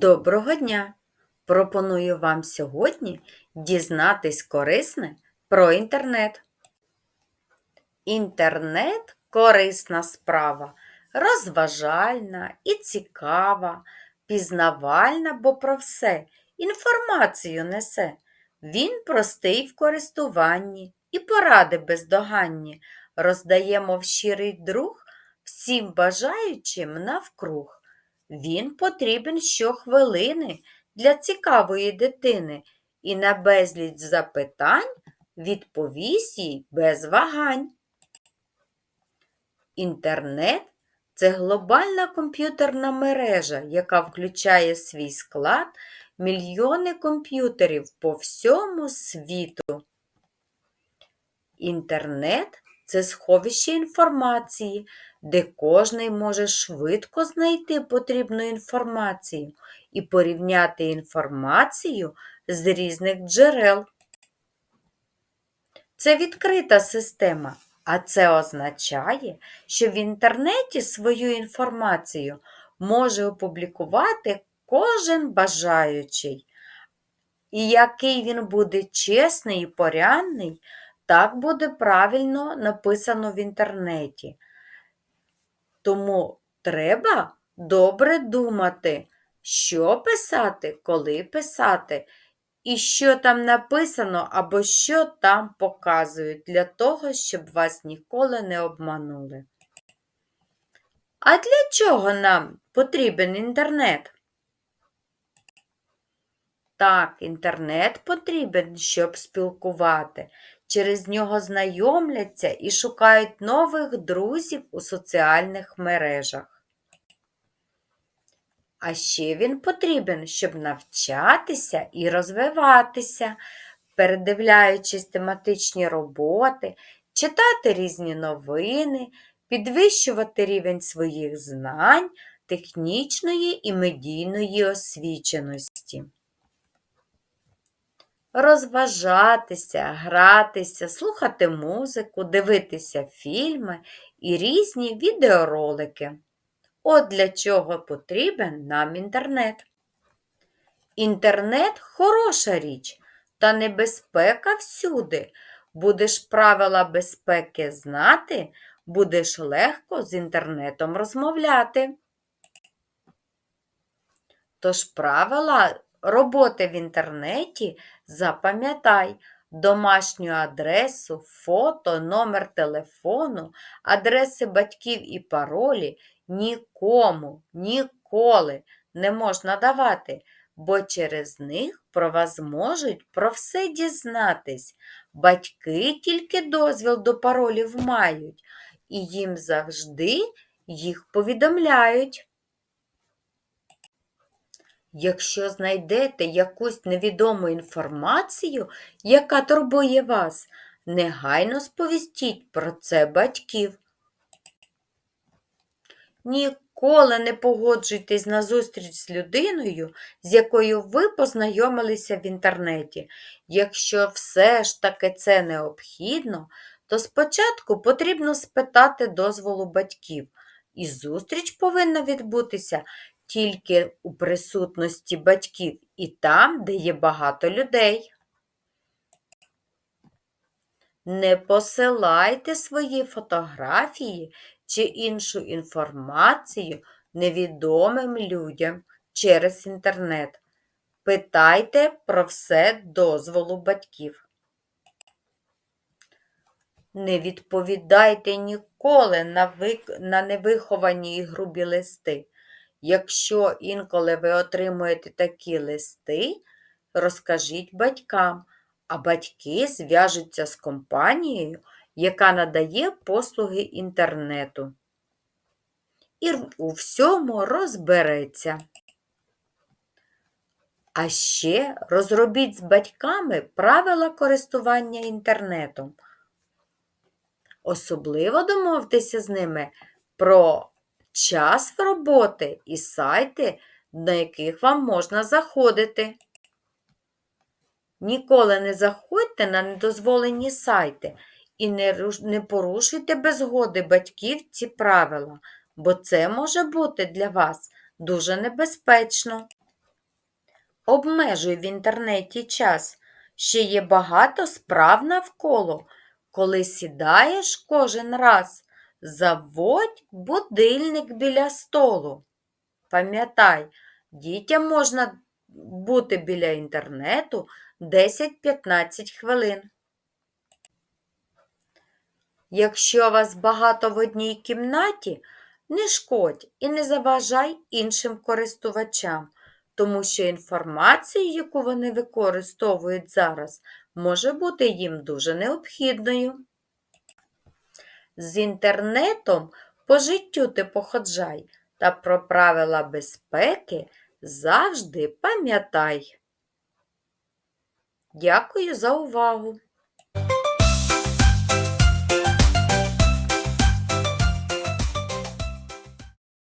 Доброго дня! Пропоную вам сьогодні дізнатись корисне про інтернет. Інтернет корисна справа, розважальна і цікава, пізнавальна, бо про все інформацію несе. Він простий в користуванні і поради бездоганні. Роздаємо в щирий друг всім бажаючим навкруг. Він потрібен щохвилини для цікавої дитини і на безліч запитань відповість їй без вагань. Інтернет це глобальна комп'ютерна мережа, яка включає свій склад мільйони комп'ютерів по всьому світу. Інтернет це сховище інформації, де кожний може швидко знайти потрібну інформацію і порівняти інформацію з різних джерел. Це відкрита система, а це означає, що в інтернеті свою інформацію може опублікувати кожен бажаючий. І який він буде чесний і порядний, так буде правильно написано в інтернеті. Тому треба добре думати, що писати, коли писати, і що там написано або що там показують, для того, щоб вас ніколи не обманули. А для чого нам потрібен інтернет? Так, інтернет потрібен, щоб спілкувати. Через нього знайомляться і шукають нових друзів у соціальних мережах. А ще він потрібен, щоб навчатися і розвиватися, передивляючись тематичні роботи, читати різні новини, підвищувати рівень своїх знань, технічної і медійної освіченості розважатися, гратися, слухати музику, дивитися фільми і різні відеоролики. От для чого потрібен нам інтернет. Інтернет хороша річ, та небезпека всюди. Будеш правила безпеки знати, будеш легко з інтернетом розмовляти. Тож правила роботи в інтернеті запам'ятай домашню адресу, фото, номер телефону, адреси батьків і паролі нікому, ніколи не можна давати, бо через них про вас можуть про все дізнатись. Батьки тільки дозвіл до паролів мають, і їм завжди їх повідомляють. Якщо знайдете якусь невідому інформацію, яка турбує вас, негайно сповістіть про це батьків. Ніколи не погоджуйтесь на зустріч з людиною, з якою ви познайомилися в інтернеті. Якщо все ж таки це необхідно, то спочатку потрібно спитати дозволу батьків, і зустріч повинна відбутися тільки у присутності батьків і там, де є багато людей. Не посилайте свої фотографії чи іншу інформацію невідомим людям через інтернет. Питайте про все дозволу батьків. Не відповідайте ніколи на, вик... на невиховані і грубі листи. Якщо інколи ви отримуєте такі листи, розкажіть батькам, а батьки зв'яжуться з компанією, яка надає послуги інтернету. І у всьому розбереться. А ще розробіть з батьками правила користування інтернетом. Особливо домовтеся з ними про час роботи і сайти, на яких вам можна заходити. Ніколи не заходьте на недозволені сайти і не, порушуйте без згоди батьків ці правила, бо це може бути для вас дуже небезпечно. обмежуй в інтернеті час. Ще є багато справ навколо. Коли сідаєш кожен раз, заводь будильник біля столу. Пам'ятай, дітям можна бути біля інтернету 10-15 хвилин. Якщо вас багато в одній кімнаті, не шкодь і не заважай іншим користувачам, тому що інформація, яку вони використовують зараз, може бути їм дуже необхідною. З інтернетом по життю ти походжай та про правила безпеки завжди пам'ятай. Дякую за увагу!